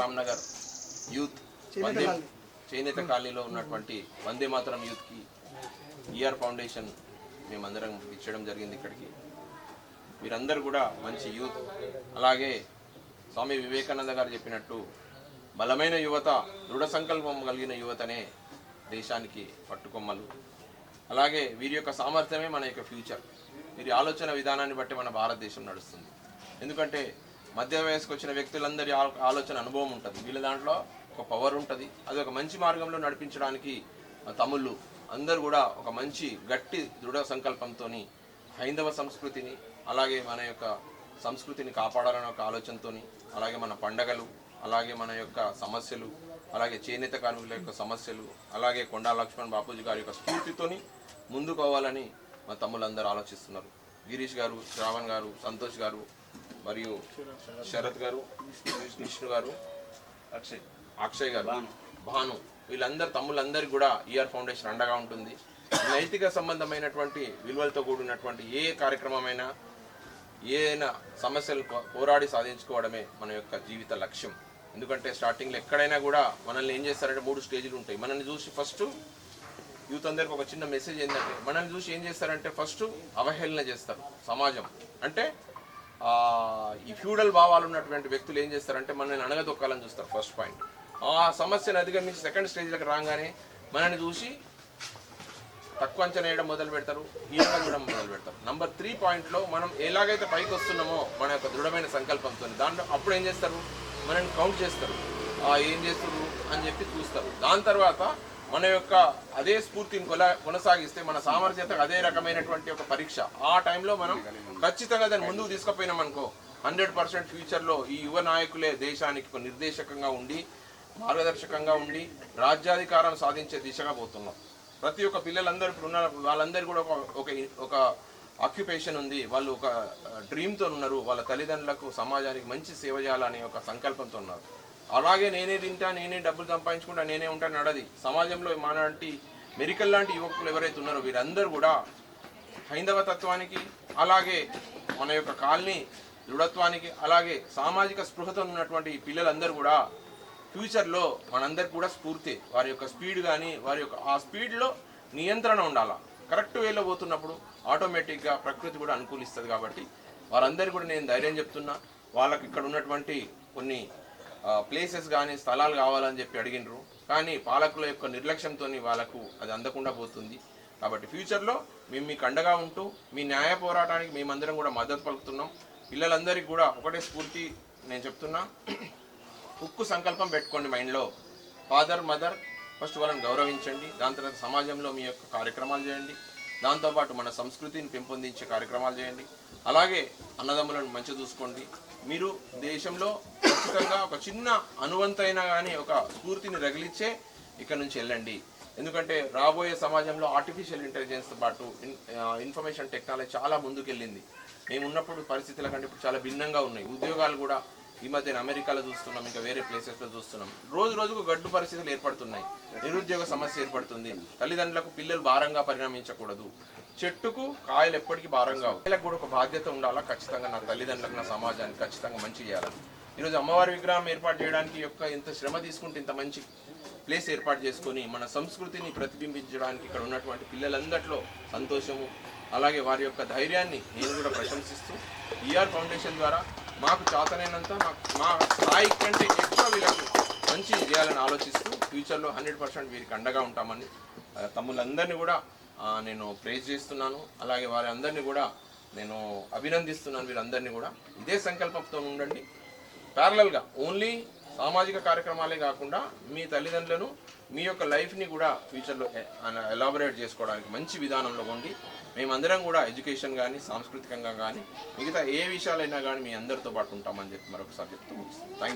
Ramnagar youth వందే. చేనేత కాలనీలో ఉన్నటువంటి వందే మాతరం యూత్కి ఈఆర్ ఫౌండేషన్ మేమందరం ఇచ్చడం జరిగింది ఇక్కడికి. మీరందరూ కూడా మంచి యూత్. అలాగే స్వామి వివేకానంద గారు చెప్పినట్టు బలమైన యువత దృఢ సంకల్పం కలిగిన యువతనే దేశానికి పట్టుకొమ్మలు. అలాగే వీరి యొక్క సామర్థ్యమే మన యొక్క ఫ్యూచర్. వీరి ఆలోచన విధానాన్ని బట్టి మన భారతదేశం నడుస్తుంది. ఎందుకంటే మధ్య వయసుకు వచ్చిన వ్యక్తులందరి ఆలోచన అనుభవం ఉంటుంది. వీళ్ళ దాంట్లో ఒక పవర్ ఉంటుంది. అది ఒక మంచి మార్గంలో నడిపించడానికి మా తమ్ముళ్ళు అందరూ కూడా ఒక మంచి గట్టి దృఢ సంకల్పంతో హైందవ సంస్కృతిని అలాగే మన యొక్క సంస్కృతిని కాపాడాలనే ఒక ఆలోచనతో అలాగే మన పండగలు అలాగే మన యొక్క సమస్యలు అలాగే చేనేత కార్మికుల యొక్క సమస్యలు అలాగే కొండా లక్ష్మణ్ బాపూజీ గారి యొక్క స్ఫూర్తితోని ముందుకోవాలని మా తమ్ముళ్ళందరూ ఆలోచిస్తున్నారు. గిరీష్ గారు శ్రావణ్ గారు సంతోష్ గారు మరియు శరత్ గారు విష్ణు గారు అక్షయ్ అక్షయ్ గారు భాను. వీళ్ళందరు తమ్ముళ్ళందరికీ కూడా ఈఆర్ ఫౌండేషన్ అండగా ఉంటుంది. నైతిక సంబంధమైనటువంటి విలువలతో కూడినటువంటి ఏ కార్యక్రమమైనా ఏదైనా సమస్యలు పోరాడి సాధించుకోవడమే మన యొక్క జీవిత లక్ష్యం. ఎందుకంటే స్టార్టింగ్లో ఎక్కడైనా కూడా మనల్ని ఏం చేస్తారంటే మూడు స్టేజ్లు ఉంటాయి. మనల్ని చూసి ఫస్ట్ యూత్ అందరికి ఒక చిన్న మెసేజ్ ఏంటంటే మనల్ని చూసి ఏం చేస్తారంటే ఫస్ట్ అవహేళన చేస్తారు సమాజం. అంటే ఈ ఫ్యూడల్ భావాలు ఉన్నటువంటి వ్యక్తులు ఏం చేస్తారంటే మనల్ని అణగదొక్కాలని చూస్తారు ఫస్ట్ పాయింట్ ఆ సమస్యను అధిగమించి సెకండ్ స్టేజ్లకు రాగానే మనల్ని చూసి తక్కువ అంచనా వేయడం మొదలు పెడతారు హీనంగా చూడడం మొదలు పెడతారు. నంబర్ త్రీ పాయింట్లో మనం ఎలాగైతే పైకి వస్తున్నామో మన యొక్క దృఢమైన సంకల్పంతో దాంట్లో అప్పుడు ఏం చేస్తారు? మనల్ని కౌంట్ చేస్తారు. ఏం చేస్తారు అని చెప్పి చూస్తారు. దాని తర్వాత మన యొక్క అదే స్ఫూర్తిని కొల కొనసాగిస్తే మన సామర్థ్యత అదే రకమైనటువంటి ఒక పరీక్ష. ఆ టైంలో మనం ఖచ్చితంగా దాన్ని ముందుకు తీసుకుపోయినాం అనుకో హండ్రెడ్ పర్సెంట్ ఫ్యూచర్లో ఈ యువ నాయకులే దేశానికి ఒక నిర్దేశకంగా ఉండి మార్గదర్శకంగా ఉండి రాజ్యాధికారం సాధించే దిశగా పోతున్నాం. ప్రతి ఒక్క పిల్లలందరూ ఇప్పుడు ఉన్న వాళ్ళందరూ కూడా ఒక ఒక ఒక ఆక్యుపేషన్ ఉంది. వాళ్ళు ఒక డ్రీమ్తో ఉన్నారు వాళ్ళ తల్లిదండ్రులకు సమాజానికి మంచి సేవ చేయాలనే ఒక సంకల్పంతో ఉన్నారు. అలాగే నేనే తింటా నేనే డబ్బులు సంపాదించుకుంటా నేనే ఉంటాను నడది. సమాజంలో మనలాంటి మెరికల్ లాంటి యువకులు ఎవరైతే ఉన్నారో వీరందరూ కూడా హైందవ తత్వానికి అలాగే మన యొక్క కాలనీ దృఢత్వానికి అలాగే సామాజిక స్పృహతో ఉన్నటువంటి పిల్లలందరూ కూడా ఫ్యూచర్లో మనందరికి కూడా స్ఫూర్తి. వారి యొక్క స్పీడ్ కానీ వారి యొక్క ఆ స్పీడ్లో నియంత్రణ ఉండాలా. కరెక్ట్ వేలో పోతున్నప్పుడు ఆటోమేటిక్గా ప్రకృతి కూడా అనుకూలిస్తుంది కాబట్టి వారందరికీ కూడా నేను ధైర్యం చెప్తున్నా. వాళ్ళకి ఇక్కడ ఉన్నటువంటి కొన్ని ప్లేసెస్ కానీ స్థలాలు కావాలని చెప్పి అడిగినరు కానీ పాలకుల యొక్క నిర్లక్ష్యంతో వాళ్ళకు అది అందకుండా పోతుంది. కాబట్టి ఫ్యూచర్లో మేము మీకు అండగా ఉంటూ మీ న్యాయ పోరాటానికి మేమందరం కూడా మద్దతు పలుకుతున్నాం. పిల్లలందరికీ కూడా ఒకటే స్ఫూర్తి నేను చెప్తున్నా. ఉక్కు సంకల్పం పెట్టుకోండి మైండ్లో ఫాదర్ మదర్ ఫస్ట్ వాళ్ళని గౌరవించండి. దాని తర్వాత సమాజంలో మీ యొక్క కార్యక్రమాలు చేయండి. దాంతోపాటు మన సంస్కృతిని పెంపొందించే కార్యక్రమాలు చేయండి. అలాగే అన్నదమ్ములను మంచి చూసుకోండి. మీరు దేశంలో ఖచ్చితంగా ఒక చిన్న అనువంతైనా కానీ ఒక స్ఫూర్తిని రగిలిచ్చే ఇక్కడ నుంచి వెళ్ళండి. ఎందుకంటే రాబోయే సమాజంలో ఆర్టిఫిషియల్ ఇంటెలిజెన్స్తో పాటు ఇన్ఫర్మేషన్ టెక్నాలజీ చాలా ముందుకెళ్ళింది. మేము ఉన్నప్పుడు పరిస్థితుల కంటే ఇప్పుడు చాలా భిన్నంగా ఉన్నాయి. ఉద్యోగాలు కూడా ఈ మధ్యన అమెరికాలో చూస్తున్నాం ఇంకా వేరే ప్లేసెస్లో చూస్తున్నాం. రోజు రోజుకు గడ్డు పరిస్థితులు ఏర్పడుతున్నాయి. నిరుద్యోగ సమస్య ఏర్పడుతుంది. తల్లిదండ్రులకు పిల్లలు భారంగా పరిణమించకూడదు. చెట్టుకు కాయలు ఎప్పటికీ భారంగా కావు. పిల్లలకు కూడా ఒక బాధ్యత ఉండాలా? ఖచ్చితంగా నా తల్లిదండ్రులకు నా సమాజానికి ఖచ్చితంగా మంచి చేయాలి ఈరోజు అమ్మవారి విగ్రహం ఏర్పాటు చేయడానికి యొక్క ఇంత శ్రమ తీసుకుంటే ఇంత మంచి ప్లేస్ ఏర్పాటు చేసుకొని మన సంస్కృతిని ప్రతిబింబించడానికి ఇక్కడ ఉన్నటువంటి పిల్లలందరిలో సంతోషము అలాగే వారి యొక్క ధైర్యాన్ని నేను కూడా ప్రశంసిస్తూ ఈఆర్ ఫౌండేషన్ ద్వారా మాకు చాతనైనంత మా స్థాయి కంటే ఎక్కువ వీళ్ళకు మంచి చేయాలని ఆలోచిస్తూ ఫ్యూచర్లో హండ్రెడ్ పర్సెంట్ వీరికి అండగా ఉంటామని ఆ, తమ్ముళ్ళందరినీ కూడా నేను ప్రేజ్ చేస్తున్నాను. అలాగే వారి అందరినీ కూడా నేను అభినందిస్తున్నాను. వీరందరినీ కూడా ఇదే సంకల్పంతో ఉండండి. ప్యారలల్గా ఓన్లీ సామాజిక కార్యక్రమాలే కాకుండా మీ తల్లిదండ్రులను మీ యొక్క లైఫ్ని కూడా ఫ్యూచర్లో ఎలాబొరేట్ చేసుకోవడానికి మంచి విధానంలో ఉండి మేమందరం కూడా ఎడ్యుకేషన్ కానీ సాంస్కృతికంగా కానీ మిగతా ఏ విషయాలైనా కానీ మీ అందరితో పాటు ఉంటామని చెప్పి మరొకసారి చెప్తూ థ్యాంక్